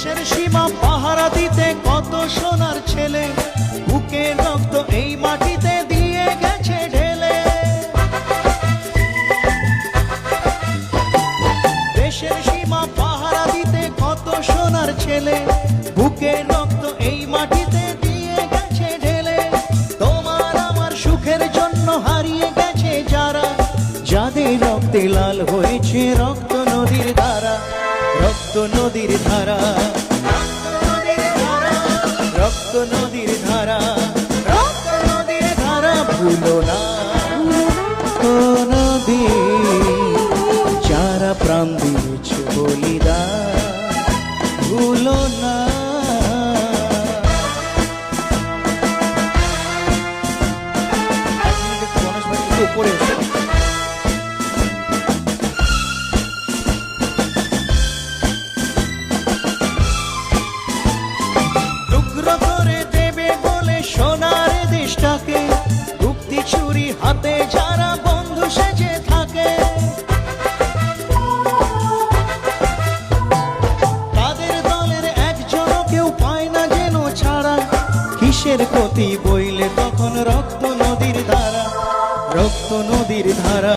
দেশের সীমা পাহারা দিতে কত সোনার ছেলে? বুকে রক্ত এই মাটিতে দিয়ে গেছে ঢেলে। দেশের সীমা পাহারা দিতে কত সোনার ছেলে? বুকে রক্ত এই মাটিতে দিয়ে গেছে ঢেলে। তোমার আমার সুখের জন্য হারিয়ে গেছে যারা, যাদের রক্তে লাল হয়েছে রক্ত নদীর ধারা রক্ত নদীর ধারা। রক্ত নদীর ধারা। রক্ত নদীর ধারা ভুলো না। নদী যারা কিসের ক্ষতি বইলে তখন রক্ত নদীর ধারা রক্ত নদীর ধারা।